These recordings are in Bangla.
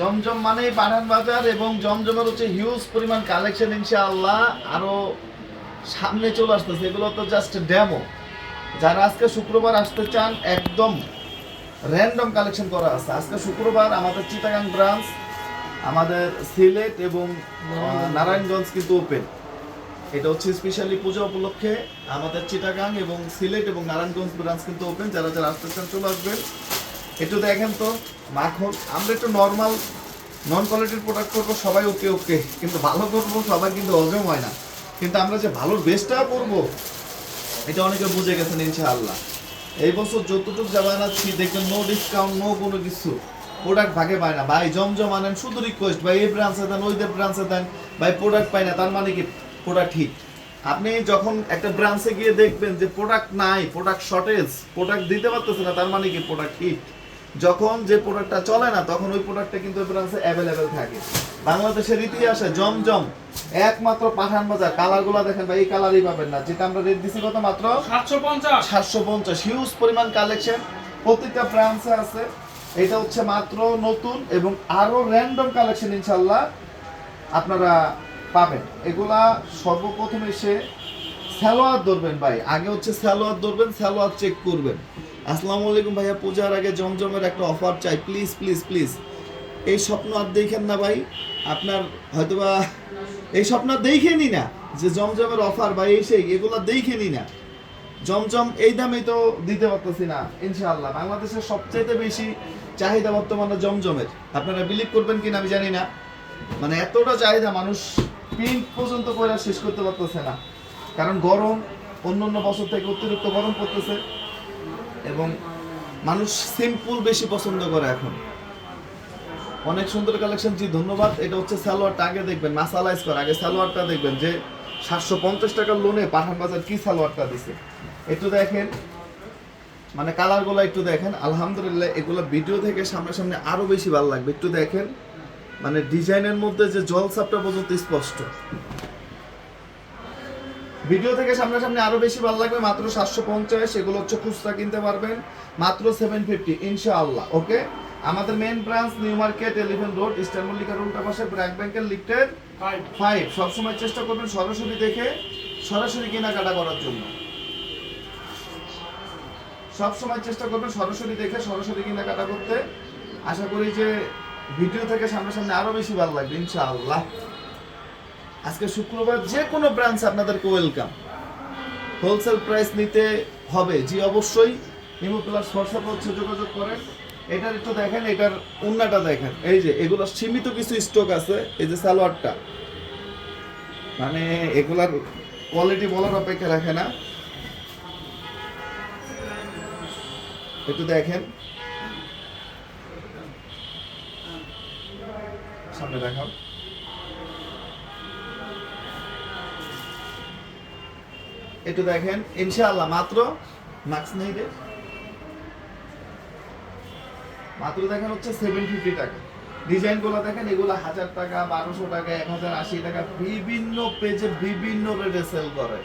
জমজম মানে পাঠান বাজার এবং জমজমের হচ্ছে হিউজ পরিমাণ কালেকশন ইনশাআল্লাহ আরও সামনে চলে আসতেছে। এগুলো তো জাস্ট ডেমো যারা আজকে শুক্রবার আসতে চান একদম র্যান্ডম কালেকশন করা আছে। আজকে শুক্রবার আমাদের চিটাগাং ব্রাঞ্চ আমাদের সিলেট এবং নারায়ণগঞ্জ। কিন্তু ওপেন এটা হচ্ছে স্পেশালি পূজা উপলক্ষে আমাদের চিটাগাং এবং সিলেট এবং নারায়ণগঞ্জ ব্রাঞ্চ কিন্তু ওপেন যারা যারা আসতে চান চলে আসবেন। একটু দেখেন তো, মাখন আমরা একটু নর্মাল নন কোয়ালিটির প্রোডাক্ট করব, সবাই ওকে ওকে কিন্তু ভালো করব, সবাই কিন্তু হজম হয় না। কিন্তু আমরা যে ভালোর বেস্টটা করব, এটা অনেকে বুঝে গেছেন, ইনশাআল্লাহ। এই বছর যতটুকু যাবা আনাচ্ছি দেখবেন নো ডিসকাউন্ট নো কোনো কিছু। প্রোডাক্ট ভাগে পায় না। ভাই, জমজম আনেন শুধু রিকোয়েস্ট ভাই, এই ব্রাঞ্চে দেন, ওই ব্রাঞ্চে দেন, ভাই প্রোডাক্ট পায় না, তার মানে কি? প্রোডাক্ট হিট আপনি যখন একটা ব্রাঞ্চে গিয়ে দেখবেন যে প্রোডাক্ট নাই প্রোডাক্ট শর্টেজ প্রোডাক্ট দিতে পারতেছে না, তার মানে কি? প্রোডাক্ট হিট যখন যে প্রোডাক্টটা চলে না তখন ওই প্রোডাক্টটা কিন্তু ওই ব্রাঞ্চে অ্যাভেলেবেল থাকে। বাংলাদেশের ইতিহাসে জমজম একমাত্র পাঠান বাজার কালারগুলো দেখেন ভাই এই কালারই পাবেন না। যেটা আমরা রেট দিছি কত মাত্র? সাতশো পঞ্চাশ। সাতশো পঞ্চাশ। হিউজ পরিমাণ কালেকশন প্রত্যেকটা ব্রাঞ্চে আছে। এটা হচ্ছে মাত্র নতুন এবং আরও র্যান্ডম কালেকশন ইনশাল্লাহ আপনারা পাবেন। এগুলা সর্বপ্রথম এসে সালোয়ার ধরবেন ভাই। আগে হচ্ছে সালোয়ার ধরবেন সালোয়ার চেক করবেন। আসসালামু আলাইকুম ভাইয়া, পূজার আগে জমজমের একটা অফার চাই। প্লিজ প্লিজ প্লিজ এই স্বপ্ন আর দেখেন না ভাই, আপনার হয়তোবা এই স্বপ্ন দেখেনি না যে জমজমের অফার বা এই সেই, এগুলো দেখেনি না জমজম এই দামে তো দিতে পারতেছি না, ইনশাআল্লাহ। বাংলাদেশের সবচেয়ে বেশি চাহিদা বর্তমানে জমজমের। আপনারা বিলিভ করবেন কিনা আমি জানি না। মানে এতটা চাহিদা মানুষ প্রিন্ট পর্যন্ত করে শেষ করতে পারতেছে না। কারণ গরম অন্য অন্য বছর থেকে অতিরিক্ত গরম পড়তেছে। এবং মানুষ সিম্পল বেশি পছন্দ করে এখন। অনেক সুন্দর কালেকশন জি, ধন্যবাদ। এটা হচ্ছে সালোয়ারটা, আগে দেখবেন মাসালাইজ করা। আগে সালোয়ারটা দেখবেন যে সাতশো পঞ্চাশ টাকার লোনে পাঠান বাজার কি সালোয়ারটা দিছে। একটু দেখেন মানে কালারগুলো একটু দেখেন। আলহামদুলিল্লাহ, এগুলো ভিডিও থেকে সামনে আরও বেশি ভালো লাগবে। একটু দেখেন মানে ডিজাইনের মধ্যে যে জল সাপটা পর্যন্ত স্পষ্ট। ভিডিও থেকে সামনাসামনি আরও বেশি ভালো লাগবে মাত্র সাতশো পঞ্চাশ এগুলো হচ্ছে খুচরা কিনতে পারবেন মাত্র সেভেন ফিফটি ইনশাআল্লাহ ওকে? আমাদের main branch New Market eleven road Eastern মল্লিকার উল্টা পাশে ব্র্যাক ব্যাংকের লিফটেড ফাইভ ফাইভ সবসময় চেষ্টা করবেন সরাসরি দেখে সরাসরি কেনাকাটা করার জন্য। সবসময় চেষ্টা করবেন সরাসরি দেখে সরাসরি কেনাকাটা করতে। আশা করি যে ভিডিও থেকে সামনাসামনি আরও বেশি ভালো লাগবে ইনশাআল্লাহ। আজকে শুক্রবার যে কোনো ব্রাঞ্চ আপনাদেরকে ওয়েলকাম হোলসেল প্রাইস নিতে হবে। জি, অবশ্যই। নিমু প্লাস হোয়াটসঅ্যাপ হচ্ছে যোগাযোগ করেন। এটার একটু দেখেন, এটার উন্নাটা দেখেন। এই যে, এগুলো সীমিত কিছু স্টক আছে, এই যে সালোয়ারটা। মানে এগুলার কোয়ালিটি বলার অপেক্ষা রাখে না। একটু দেখেন। সামনে দেখাও। একটু দেখেন, ইনশাআল্লাহ, মাত্র মাস্ক নেই রে। মাত্র দেখেন হচ্ছে সেভেন ফিফটি টাকা। ডিজাইনগুলো দেখেন, এগুলো হাজার টাকা, বারোশো টাকা, এক হাজার আশি টাকা, বিভিন্ন পেজে বিভিন্ন রেটে সেল করে।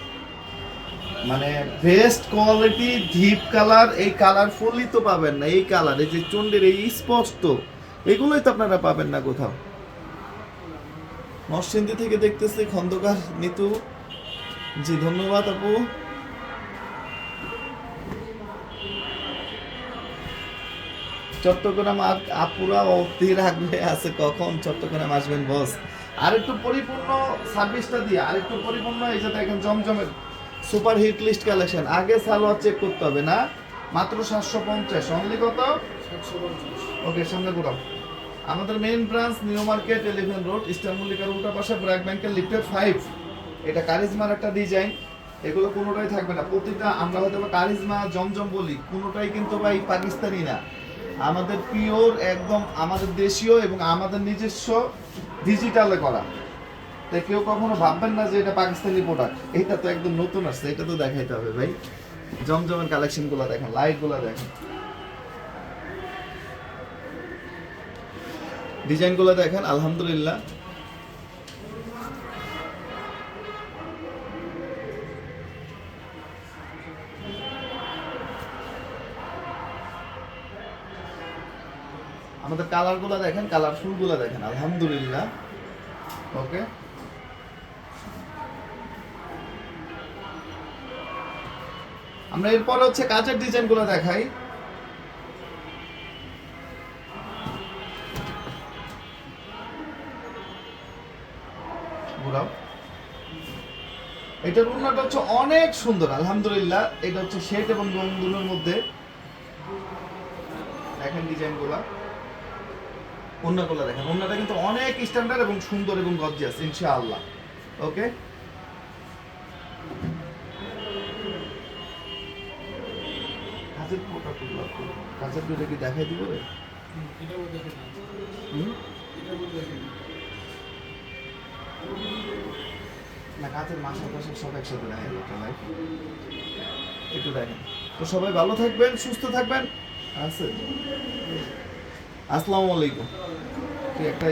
মানে বেস্ট কোয়ালিটি ডিপ কালার এই কালারফুলই তো পাবেন না, এই কালার এই যে চন্ডের এই স্পষ্ট, এগুলোই তো আপনারা পাবেন না কোথাও। নরসিংদী থেকে দেখতেছি খন্দকার, নিতু। জি ধন্যবাদ আপু। চট্টগ্রাম আপুরা অস্থির আগ্রহে আছে কখন চট্টগ্রাম আসবেন বস? আর একটু পরিপূর্ণ সার্ভিসটা দিয়ে আর একটু পরিপূর্ণ এই যে দেখেন জমজমের সুপার হিট লিস্ট কালেকশন আগে সালোয়ার চেক করতে হবে না? মাত্র সাতশো পঞ্চাশ অনলি কত? ওকে সামনে ঘুরাও আমাদের main branch New Market eleven road Eastern মল্লিকার উল্টা পাশে ব্র্যাক ব্যাংকের লিফটেড ফাইভ এটা কারিজমার একটা ডিজাইন এগুলো কোনোটাই থাকবে না। প্রতিটা আমরা হয়তো বা কারিজমা, জমজম বলি, কোনোটাই কিন্তু ভাই পাকিস্তানি না। আমাদের পিওর, একদম আমাদের দেশীয় এবং আমাদের নিজস্ব ডিজিটালে করা। তাই কেউ কখনো ভাববেন না যে এটা পাকিস্তানি প্রোডাক্ট এটা তো একদম নতুন আসছে, এটা তো দেখাইতে হবে ভাই। জমজমের কালেকশনগুলো দেখেন লাইটগুলো দেখেন। ডিজাইনগুলো দেখেন, আলহামদুলিল্লাহ। আমাদের কালারগুলো দেখেন কালারফুলগুলো দেখেন, আলহামদুলিল্লাহ। ওকে? আমরা এরপরে হচ্ছে কাচের ডিজাইনগুলো দেখাই। ঘোরাও। এটার উন্নটা হচ্ছে অনেক সুন্দর, আলহামদুলিল্লাহ। এটা হচ্ছে শেড এবং রংগুলোর মধ্যে। দেখেন ডিজাইনগুলো। অন্যগুলো দেখেন। অন্যটা কিন্তু অনেক স্ট্যান্ডার্ড এবং সুন্দর এবং গর্জিয়াস ইনশাআল্লাহ। ওকে? কি দেখাই দিব রে? না হুম? না না কাজের মাসা টাসা সব একসাথে দেখা যাবে ভাই একটু দেখেন। তো সবাই ভালো থাকবেন, সুস্থ থাকবেন। আছে? আসসালামু আলাইকুম। একটা